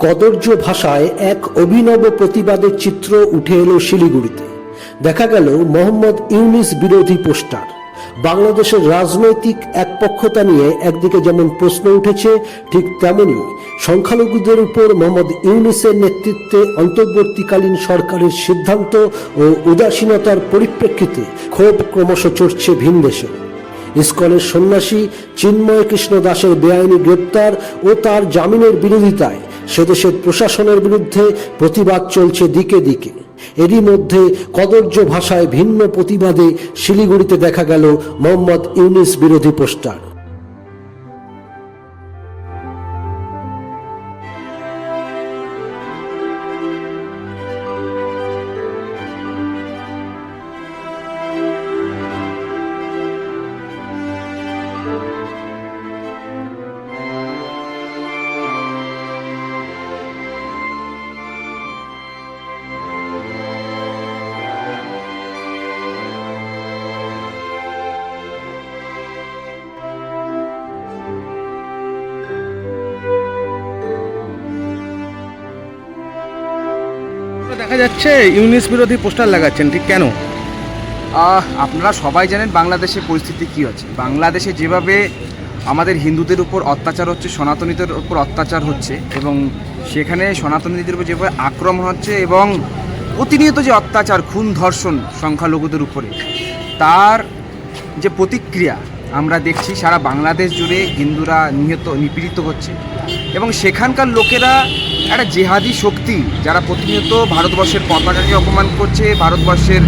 কদর্য ভাষায় এক অভিনব প্রতিবাদের চিত্র উঠে এলো শিলিগুড়িতে দেখা গেল মোহাম্মদ ইউনিস বিরোধী পোস্টার বাংলাদেশের রাজনৈতিক একপক্ষতা নিয়ে একদিকে যেমন প্রশ্ন উঠেছে, ঠিক তেমনি সংখ্যালঘুদের উপর মোহাম্মদ ইউনিসের নেতৃত্বে অন্তর্বর্তীকালীন সরকারের সিদ্ধান্ত ও উদাসীনতার পরিপ্রেক্ষিতে ক্ষোভ ক্রমশ চড়ছে ভিনদেশে ইস্কনের সন্ন্যাসী চিন্ময় কৃষ্ণ দাসের বেআইনি গ্রেপ্তার ও তার জামিনের বিরোধিতায় সেদেশের প্রশাসনের বিরুদ্ধে প্রতিবাদ চলছে দিকে দিকে। এরই মধ্যে কদর্য ভাষায় ভিন্ন প্রতিবাদে শিলিগুড়িতে দেখা গেল মোহাম্মদ ইউনিস বিরোধী পোস্টার। দেখা যাচ্ছে, ইউনিস বিরোধী পোস্টার লাগাচ্ছেন, ঠিক কেন? আপনারা সবাই জানেন বাংলাদেশের পরিস্থিতি কী আছে বাংলাদেশে যেভাবে আমাদের হিন্দুদের উপর অত্যাচার হচ্ছে, সনাতনীদের উপর অত্যাচার হচ্ছে, এবং সেখানে সনাতনীদের উপর যেভাবে আক্রমণ হচ্ছে এবং প্রতিনিয়ত যে অত্যাচার, খুন, ধর্ষণ সংখ্যালঘুদের উপরে, তার যে প্রতিক্রিয়া আমরা দেখছি, সারা বাংলাদেশ জুড়ে হিন্দুরা নিহত, নিপীড়িত হচ্ছে। এবং সেখানকার লোকেরা একটা জেহাদি শক্তি যারা প্রতিনিয়ত ভারতবর্ষের পতাকাকে অপমান করছে, ভারতবর্ষের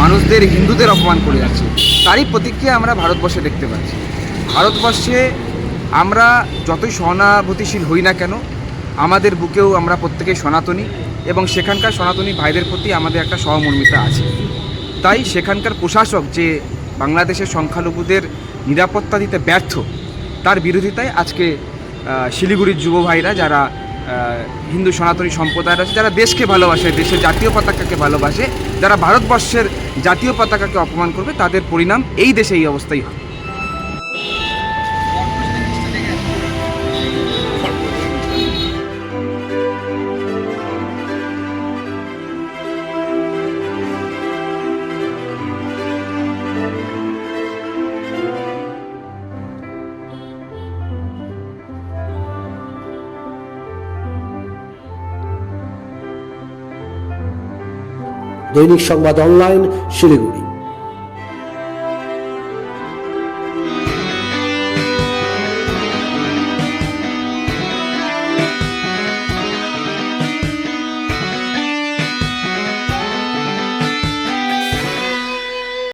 মানুষদের, হিন্দুদের অপমান করে যাচ্ছে। তারই প্রতিক্রিয়া আমরা ভারতবর্ষে দেখতে পাচ্ছি। ভারতবর্ষে আমরা যতই সহানুভূতিশীল হই না কেন, আমাদের বুকেও আমরা প্রত্যেকেই সনাতনী এবং সেখানকার সনাতনী ভাইদের প্রতি আমাদের একটা সহমর্মিতা আছে। তাই সেখানকার প্রশাসক যে বাংলাদেশের সংখ্যালঘুদের নিরাপত্তা দিতে ব্যর্থ, তার বিরোধিতায় আজকে শিলিগুড়ির যুব ভাইরা যারা হিন্দু সনাতনী সম্প্রদায়ের আছে, যারা দেশকে ভালোবাসে, দেশের জাতীয় পতাকাকে ভালোবাসে, যারা ভারতবর্ষের জাতীয় পতাকাকে অপমান করবে, তাদের পরিণাম এই দেশে এই অবস্থাই হবে। দৈনিক সংবাদ অনলাইন শিলিগুড়ি।